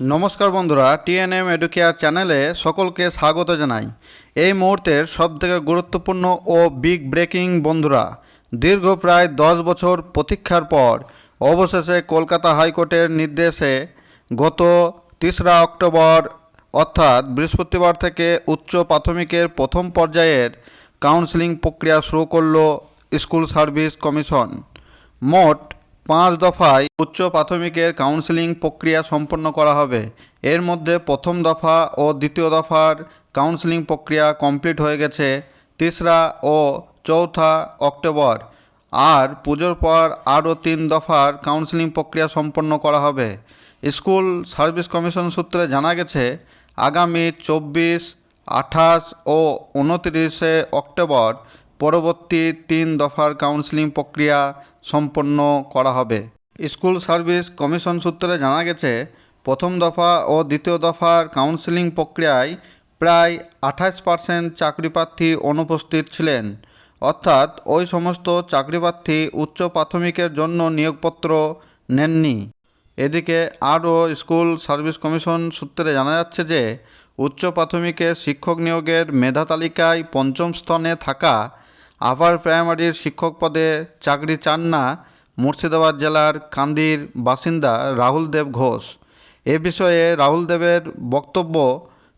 নমস্কার বন্ধুরা, TNM educare চ্যানেলে সকলকে স্বাগত জানাই। এই মুহূর্তের সবথেকে গুরুত্বপূর্ণ ও বিগ ব্রেকিং বন্ধুরা, দীর্ঘ প্রায় দশ বছর প্রতীক্ষার পর, অবশেষে কলকাতা হাইকোর্টের নির্দেশে গত তেসরা অক্টোবর, অর্থাৎ বৃহস্পতিবার থেকে উচ্চ প্রাথমিকের প্রথম পর্যায়ের কাউন্সেলিং প্রক্রিয়া শুরু করল স্কুল সার্ভিস কমিশন। মোট পাঁচ দফায় উচ্চ প্রাথমিকের কাউন্সেলিং প্রক্রিয়া সম্পন্ন করা হবে। এর মধ্যে প্রথম দফা ও দ্বিতীয় দফার কাউন্সেলিং প্রক্রিয়া কমপ্লিট হয়ে গেছে তেসরা ও চৌঠা অক্টোবর। আর পুজোর পর আরও তিন দফার কাউন্সেলিং প্রক্রিয়া সম্পন্ন করা হবে। স্কুল সার্ভিস কমিশন সূত্রে জানা গেছে, আগামী চব্বিশ, আঠাশ ও উনত্রিশে অক্টোবর পরবর্তী তিন দফার কাউন্সেলিং প্রক্রিয়া সম্পন্ন করা হবে। স্কুল সার্ভিস কমিশন সূত্রে জানা গেছে, প্রথম দফা ও দ্বিতীয় দফার কাউন্সেলিং প্রক্রিয়ায় প্রায় আঠাশ পার্সেন্ট চাকরিপ্রার্থী অনুপস্থিত ছিলেন। অর্থাৎ ওই সমস্ত চাকরিপ্রার্থী উচ্চ প্রাথমিকের জন্য নিয়োগপত্র নেননি। এদিকে আরও স্কুল সার্ভিস কমিশন সূত্রে জানা যাচ্ছে যে, উচ্চ প্রাথমিকের শিক্ষক নিয়োগের মেধা তালিকায় পঞ্চম স্থানে থাকা আপার প্রাইমারির শিক্ষক পদে চাকরি চান না মুর্শিদাবাদ জেলার কান্দির বাসিন্দা রাহুল দেব ঘোষ। এ বিষয়ে রাহুল দেবের বক্তব্য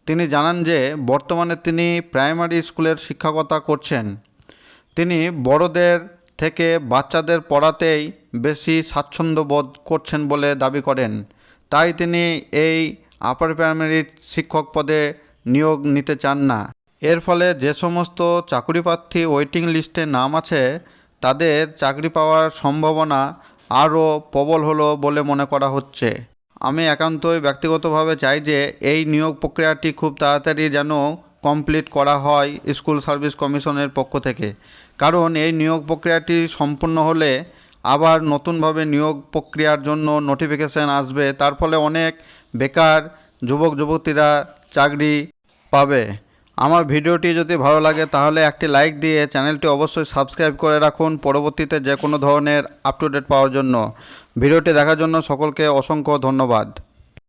তিনি জানান যে, বর্তমানে তিনি প্রাইমারি স্কুলের শিক্ষকতা করছেন। তিনি বড়দের থেকে বাচ্চাদের পড়াতেই বেশি স্বাচ্ছন্দ্য বোধ করছেন বলে দাবি করেন। তাই তিনি এই আপার প্রাইমারি শিক্ষক পদে নিয়োগ নিতে চান না। এর ফলে যে সমস্ত চাকরি প্রার্থী ওয়েটিং লিস্টে নাম আছে, তাদের চাকরি পাওয়ার সম্ভাবনা আরও প্রবল হলো বলে মনে করা হচ্ছে। আমি একান্তই ব্যক্তিগতভাবে চাই যে এই নিয়োগ প্রক্রিয়াটি খুব তাড়াতাড়ি যেন কমপ্লিট করা হয় স্কুল সার্ভিস কমিশনের পক্ষ থেকে। কারণ এই নিয়োগ প্রক্রিয়াটি সম্পূর্ণ হলে আবার নতুনভাবে নিয়োগ প্রক্রিয়ার জন্য নোটিফিকেশান আসবে। তার ফলে অনেক বেকার যুবক যুবতীরা চাকরি পাবে। আমার ভিডিওটি যদি ভালো লাগে তাহলে একটি লাইক দিয়ে চ্যানেলটি অবশ্যই সাবস্ক্রাইব করে রাখুন পরবর্তীতে যে কোনো ধরনের আপ টু ডেট পাওয়ার জন্য। ভিডিওটি দেখার জন্য সকলকে অসংখ্য ধন্যবাদ।